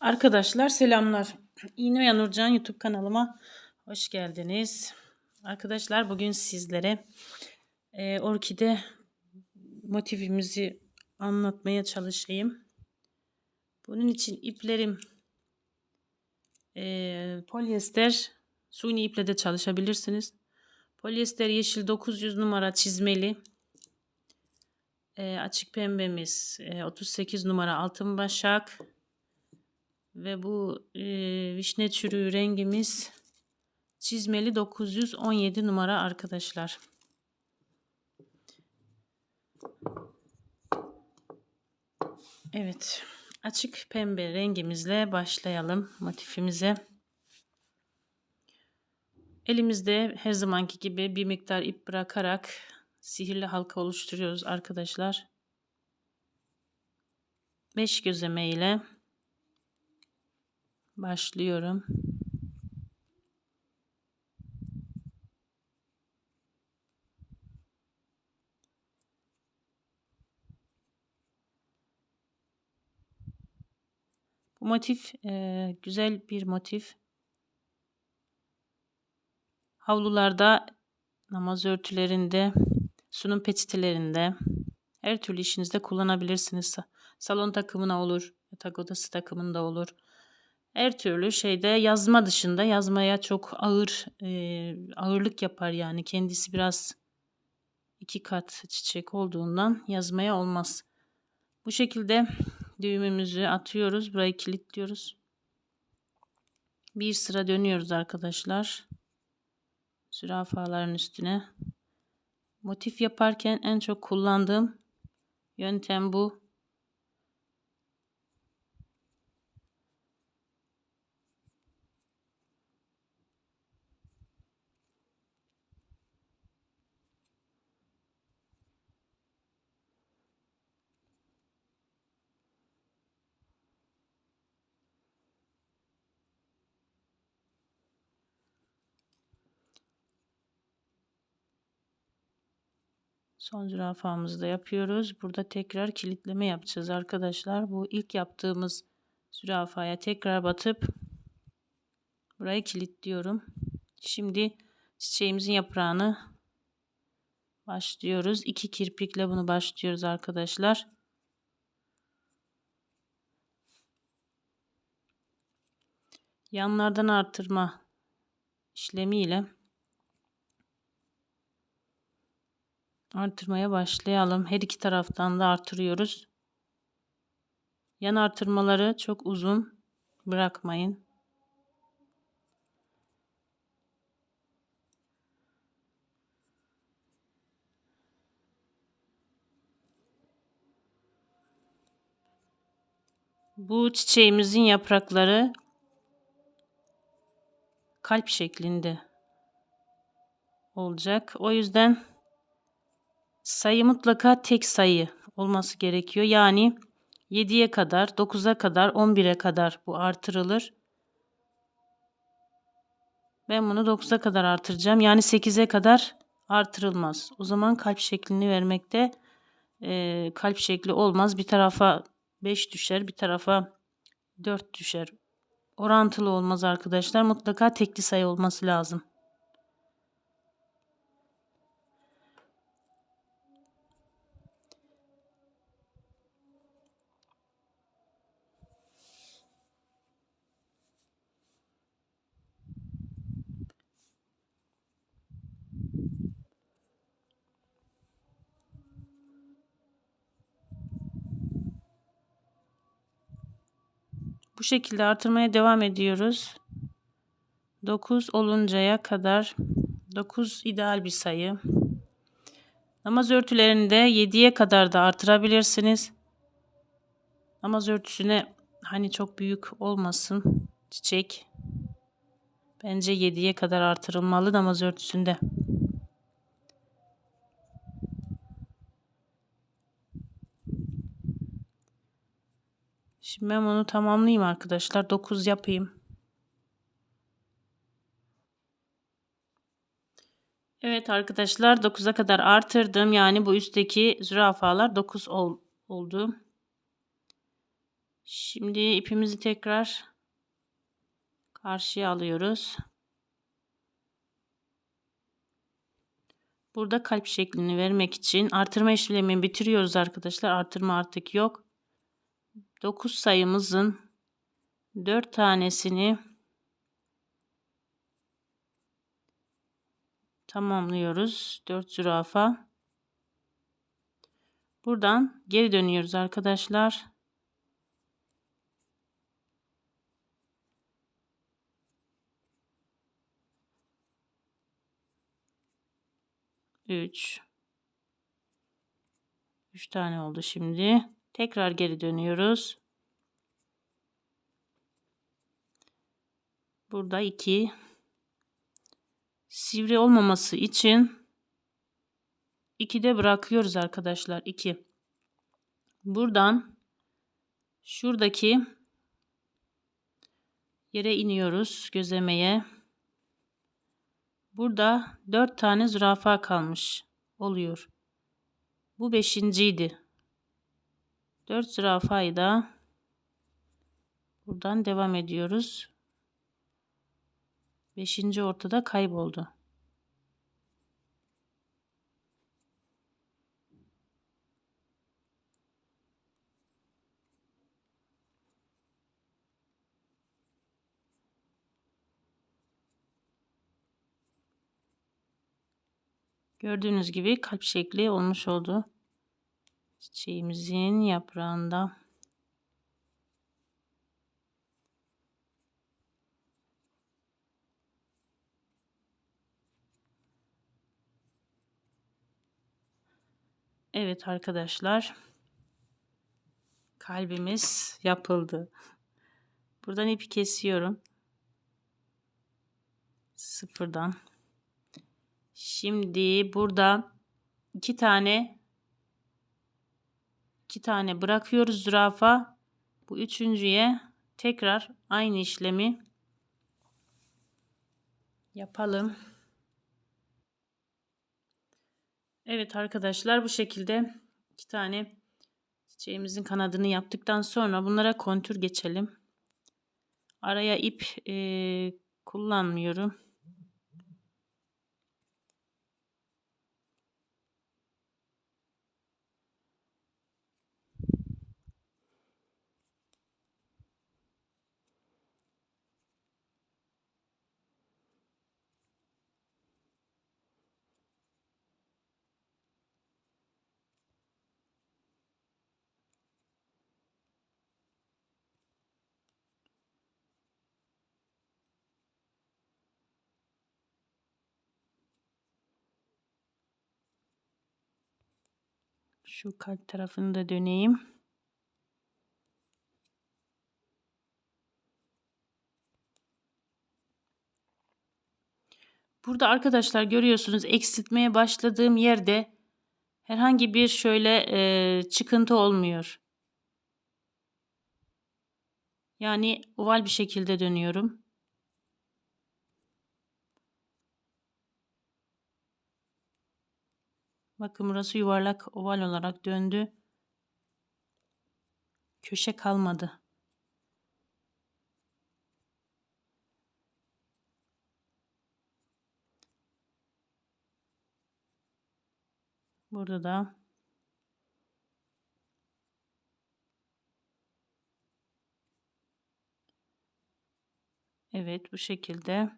Arkadaşlar selamlar. İğne Nurcan YouTube kanalıma hoş geldiniz. Arkadaşlar bugün sizlere e, orkide motifimizi anlatmaya çalışayım. Bunun için iplerim e, polyester suni iple de çalışabilirsiniz. Polyester yeşil 900 numara çizmeli. E, açık pembemiz e, 38 numara altın başak ve bu e, vişne çürüğü rengimiz çizmeli 917 numara arkadaşlar. Evet. Açık pembe rengimizle başlayalım motifimize. Elimizde her zamanki gibi bir miktar ip bırakarak sihirli halka oluşturuyoruz arkadaşlar. 5 gözeme ile başlıyorum. Bu motif e, güzel bir motif. Havlularda, namaz örtülerinde, sunum peçetelerinde, her türlü işinizde kullanabilirsiniz. Salon takımına olur, yatak odası takımında olur. Her türlü şeyde yazma dışında yazmaya çok ağır e, ağırlık yapar yani kendisi biraz iki kat çiçek olduğundan yazmaya olmaz. Bu şekilde düğümümüzü atıyoruz. Burayı kilitliyoruz. Bir sıra dönüyoruz arkadaşlar. Zürafaların üstüne. Motif yaparken en çok kullandığım yöntem bu. Son zürafamızı da yapıyoruz. Burada tekrar kilitleme yapacağız arkadaşlar. Bu ilk yaptığımız zürafaya tekrar batıp burayı kilitliyorum. Şimdi çiçeğimizin yaprağını başlıyoruz. İki kirpikle bunu başlıyoruz arkadaşlar. Yanlardan artırma işlemiyle artırmaya başlayalım. Her iki taraftan da artırıyoruz. Yan artırmaları çok uzun bırakmayın. Bu çiçeğimizin yaprakları kalp şeklinde olacak. O yüzden sayı mutlaka tek sayı olması gerekiyor. Yani 7'ye kadar, 9'a kadar, 11'e kadar bu artırılır. Ben bunu 9'a kadar artıracağım. Yani 8'e kadar artırılmaz. O zaman kalp şeklini vermekte e, kalp şekli olmaz. Bir tarafa 5 düşer, bir tarafa 4 düşer. Orantılı olmaz arkadaşlar. Mutlaka tekli sayı olması lazım. Şekilde artırmaya devam ediyoruz. 9 oluncaya kadar 9 ideal bir sayı. Namaz örtülerinde 7'ye kadar da artırabilirsiniz. Namaz örtüsüne hani çok büyük olmasın çiçek. Bence 7'ye kadar artırılmalı namaz örtüsünde. Şimdi ben bunu tamamlayayım arkadaşlar. 9 yapayım. Evet arkadaşlar 9'a kadar artırdım. Yani bu üstteki zürafalar 9 ol, oldu. Şimdi ipimizi tekrar karşıya alıyoruz. Burada kalp şeklini vermek için artırma işlemini bitiriyoruz arkadaşlar. Artırma artık yok. 9 sayımızın 4 tanesini tamamlıyoruz. 4 zürafa. Buradan geri dönüyoruz arkadaşlar. Üç. Üç tane oldu şimdi. Tekrar geri dönüyoruz. Burada iki. Sivri olmaması için 2'de bırakıyoruz arkadaşlar. 2. Buradan şuradaki yere iniyoruz gözlemeye. Burada 4 tane zürafa kalmış oluyor. Bu beşinciydi. 4 zürafayı da buradan devam ediyoruz. Beşinci ortada kayboldu. Gördüğünüz gibi kalp şekli olmuş oldu. Çiçeğimizin yaprağında. Evet arkadaşlar. Kalbimiz yapıldı. Buradan ipi kesiyorum. Sıfırdan. Şimdi burada iki tane iki tane bırakıyoruz zürafa. Bu üçüncüye tekrar aynı işlemi yapalım. Evet arkadaşlar bu şekilde iki tane çiçeğimizin kanadını yaptıktan sonra bunlara kontür geçelim. Araya ip e, kullanmıyorum. Şu kalp tarafını da döneyim. Burada arkadaşlar görüyorsunuz eksiltmeye başladığım yerde herhangi bir şöyle e, çıkıntı olmuyor. Yani oval bir şekilde dönüyorum. Bakın burası yuvarlak oval olarak döndü. Köşe kalmadı. Burada da Evet bu şekilde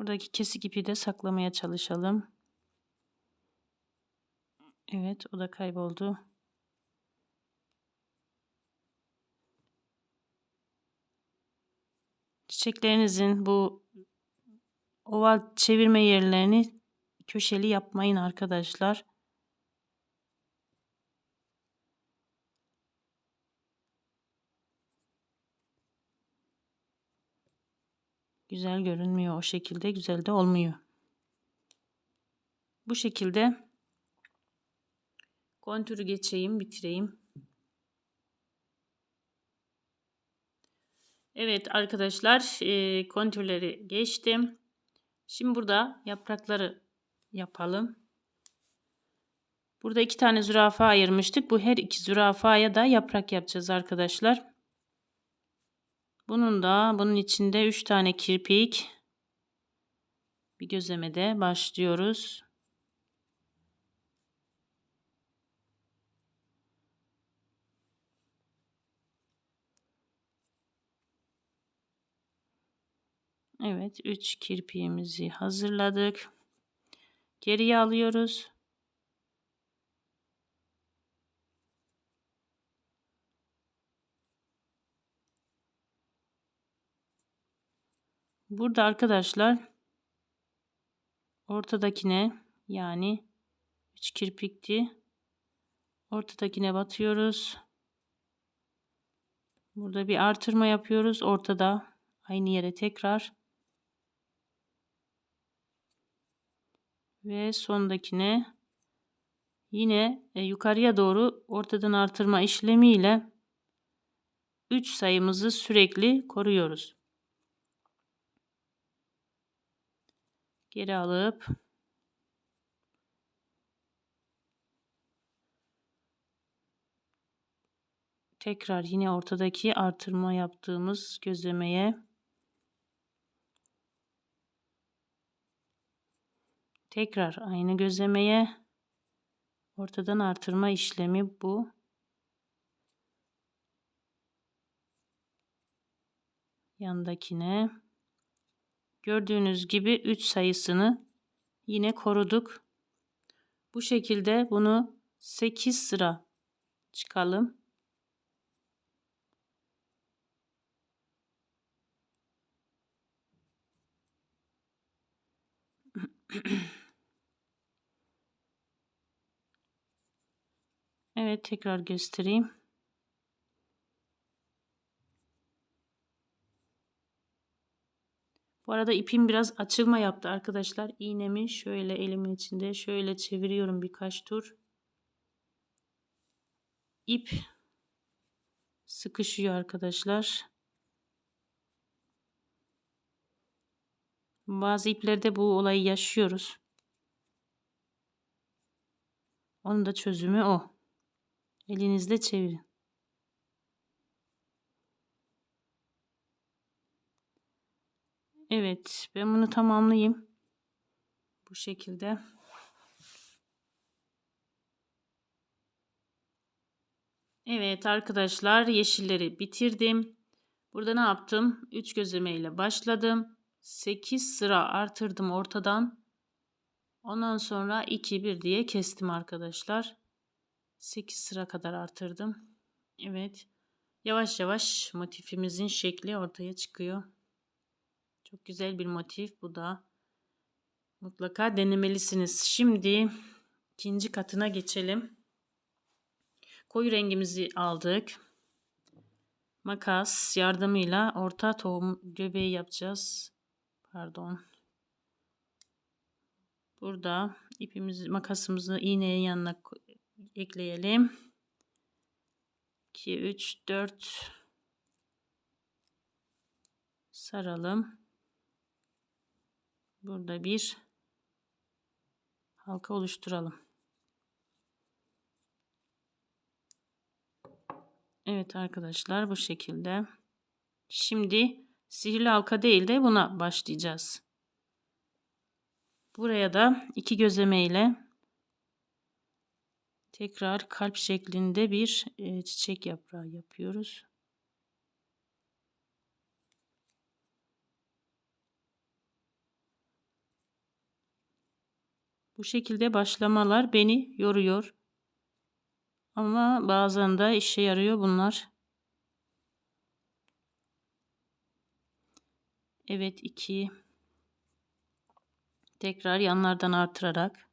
Buradaki kesik ipi de saklamaya çalışalım. Evet o da kayboldu. Çiçeklerinizin bu oval çevirme yerlerini köşeli yapmayın arkadaşlar. Güzel görünmüyor o şekilde güzel de olmuyor. Bu şekilde kontürü geçeyim bitireyim. Evet arkadaşlar e, kontürleri geçtim. Şimdi burada yaprakları yapalım. Burada iki tane zürafa ayırmıştık. Bu her iki zürafaya da yaprak yapacağız arkadaşlar. Bunun da bunun içinde üç tane kirpik. Bir gözlemede başlıyoruz. Evet 3 kirpiğimizi hazırladık. Geriye alıyoruz. Burada arkadaşlar ortadakine yani 3 kirpikti. Ortadakine batıyoruz. Burada bir artırma yapıyoruz. Ortada aynı yere tekrar ve sondakine yine e, yukarıya doğru ortadan artırma işlemiyle 3 sayımızı sürekli koruyoruz. Geri alıp. Tekrar yine ortadaki artırma yaptığımız gözlemeye. Tekrar aynı gözlemeye. Ortadan artırma işlemi bu. Yandakine gördüğünüz gibi 3 sayısını yine koruduk. Bu şekilde bunu 8 sıra çıkalım. Evet tekrar göstereyim. Bu arada ipim biraz açılma yaptı arkadaşlar. İğnemi şöyle elimin içinde şöyle çeviriyorum birkaç tur. İp sıkışıyor arkadaşlar. Bazı iplerde bu olayı yaşıyoruz. Onun da çözümü o. Elinizle çevirin. Evet, ben bunu tamamlayayım. Bu şekilde. Evet arkadaşlar, yeşilleri bitirdim. Burada ne yaptım? 3 gözleme ile başladım. 8 sıra artırdım ortadan. Ondan sonra 2 1 diye kestim arkadaşlar. 8 sıra kadar artırdım. Evet. Yavaş yavaş motifimizin şekli ortaya çıkıyor. Çok güzel bir motif bu da. Mutlaka denemelisiniz. Şimdi ikinci katına geçelim. Koyu rengimizi aldık. Makas yardımıyla orta tohum göbeği yapacağız. Pardon. Burada ipimizi makasımızı iğneye yanına ekleyelim. 2 3 4 saralım. Burada bir halka oluşturalım. Evet arkadaşlar bu şekilde. Şimdi sihirli halka değil de buna başlayacağız. Buraya da iki gözleme ile Tekrar kalp şeklinde bir e, çiçek yaprağı yapıyoruz. Bu şekilde başlamalar beni yoruyor. Ama bazen de işe yarıyor bunlar. Evet iki. Tekrar yanlardan artırarak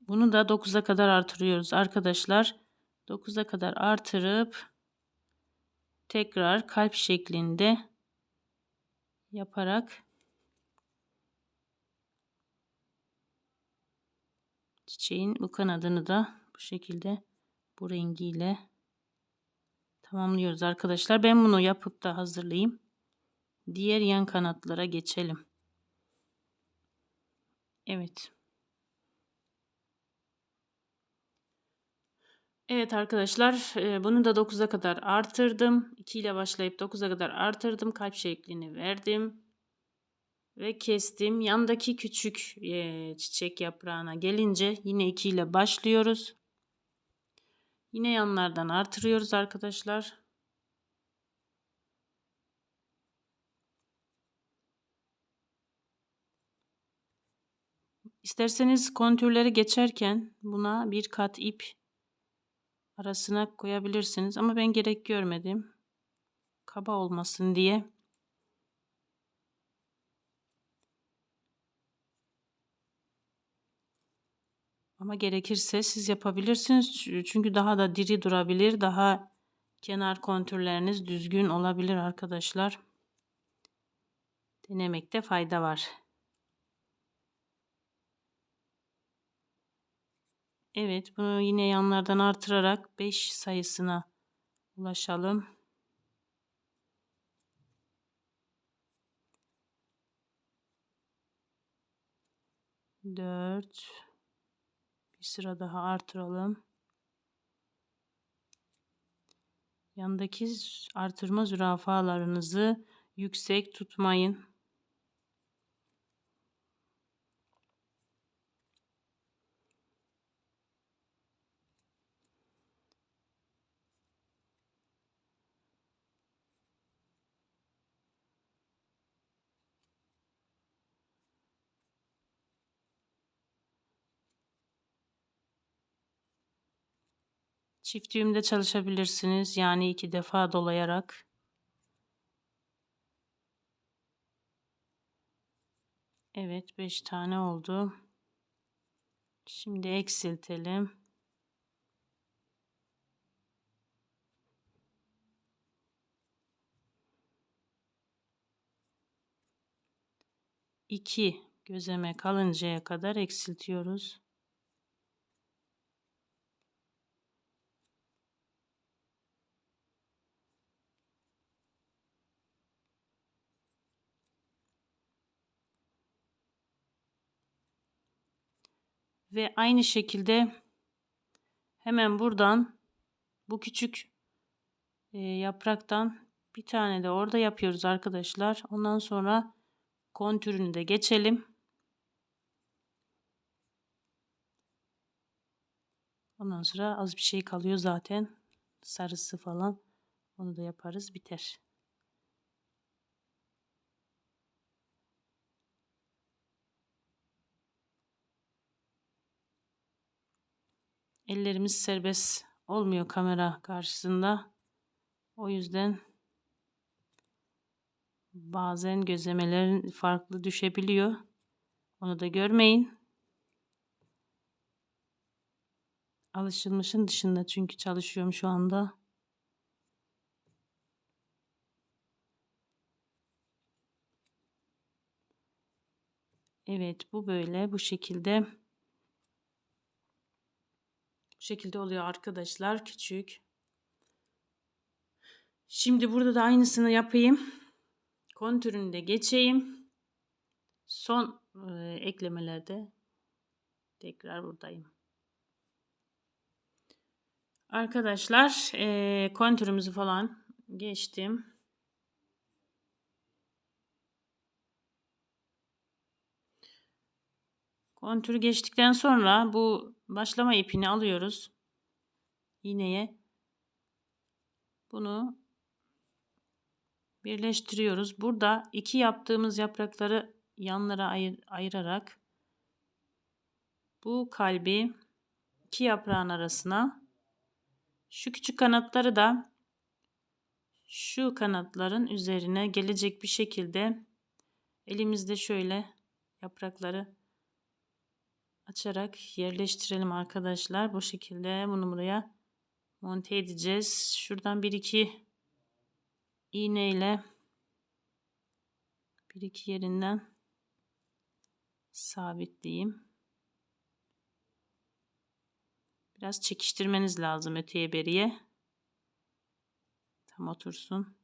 bunu da 9'a kadar artırıyoruz arkadaşlar. 9'a kadar artırıp tekrar kalp şeklinde yaparak çiçeğin bu kanadını da bu şekilde bu rengiyle tamamlıyoruz arkadaşlar. Ben bunu yapıp da hazırlayayım. Diğer yan kanatlara geçelim. Evet. Evet arkadaşlar bunu da 9'a kadar artırdım. 2 ile başlayıp 9'a kadar artırdım. Kalp şeklini verdim. Ve kestim. Yandaki küçük çiçek yaprağına gelince yine 2 ile başlıyoruz. Yine yanlardan artırıyoruz arkadaşlar. İsterseniz kontürleri geçerken buna bir kat ip arasına koyabilirsiniz ama ben gerek görmedim. Kaba olmasın diye. Ama gerekirse siz yapabilirsiniz. Çünkü daha da diri durabilir. Daha kenar kontürleriniz düzgün olabilir arkadaşlar. Denemekte fayda var. Evet bunu yine yanlardan artırarak 5 sayısına ulaşalım. Dört. Sıra daha artıralım. Yandaki artırma zürafalarınızı yüksek tutmayın. Çift düğümde çalışabilirsiniz. Yani iki defa dolayarak. Evet 5 tane oldu. Şimdi eksiltelim. İki gözeme kalıncaya kadar eksiltiyoruz. Ve aynı şekilde hemen buradan bu küçük e, yapraktan bir tane de orada yapıyoruz arkadaşlar. Ondan sonra kontürünü de geçelim. Ondan sonra az bir şey kalıyor zaten. Sarısı falan. Onu da yaparız biter. Ellerimiz serbest olmuyor kamera karşısında. O yüzden bazen gözlemelerin farklı düşebiliyor. Onu da görmeyin. Alışılmışın dışında çünkü çalışıyorum şu anda. Evet bu böyle bu şekilde. Bu şekilde oluyor arkadaşlar. Küçük. Şimdi burada da aynısını yapayım. Kontürünü de geçeyim. Son e, eklemelerde tekrar buradayım. Arkadaşlar e, kontürümüzü falan geçtim. Kontürü geçtikten sonra bu başlama ipini alıyoruz. İğneye. Bunu birleştiriyoruz. Burada iki yaptığımız yaprakları yanlara ayır, ayırarak bu kalbi iki yaprağın arasına şu küçük kanatları da şu kanatların üzerine gelecek bir şekilde elimizde şöyle yaprakları açarak yerleştirelim arkadaşlar. Bu şekilde bunu buraya monte edeceğiz. Şuradan bir iki iğne ile bir iki yerinden sabitleyeyim. Biraz çekiştirmeniz lazım öteye beriye. Tam otursun.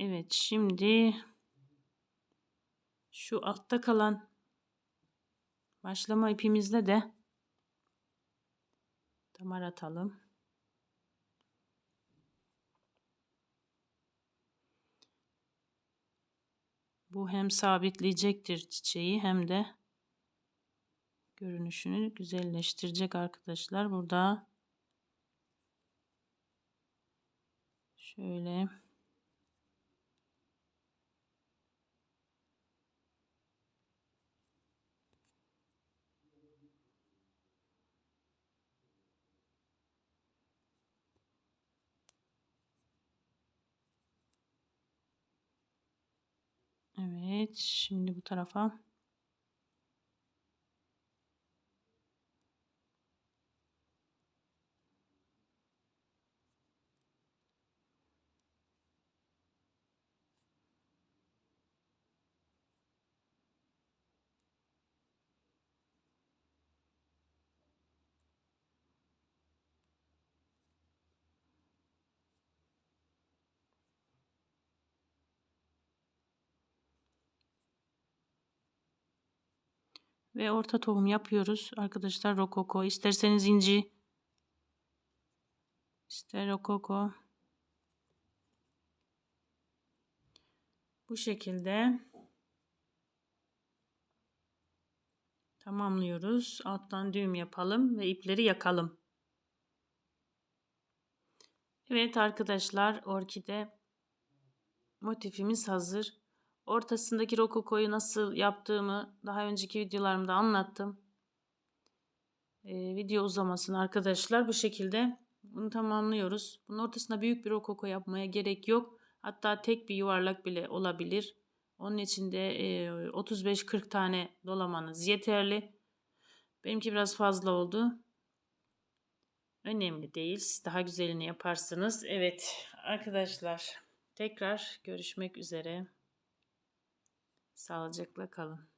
Evet şimdi şu altta kalan başlama ipimizde de damar atalım. Bu hem sabitleyecektir çiçeği hem de görünüşünü güzelleştirecek arkadaşlar. Burada şöyle Evet, şimdi bu tarafa. Ve orta tohum yapıyoruz. Arkadaşlar rokoko. İsterseniz inci. İster rokoko. Bu şekilde tamamlıyoruz. Alttan düğüm yapalım ve ipleri yakalım. Evet arkadaşlar orkide motifimiz hazır. Ortasındaki rokokoyu nasıl yaptığımı daha önceki videolarımda anlattım. Ee, video uzamasın arkadaşlar. Bu şekilde bunu tamamlıyoruz. Bunun ortasına büyük bir rokoko yapmaya gerek yok. Hatta tek bir yuvarlak bile olabilir. Onun için de e, 35-40 tane dolamanız yeterli. Benimki biraz fazla oldu. Önemli değil. Siz daha güzelini yaparsınız. Evet arkadaşlar tekrar görüşmek üzere. Sağlıcakla kalın.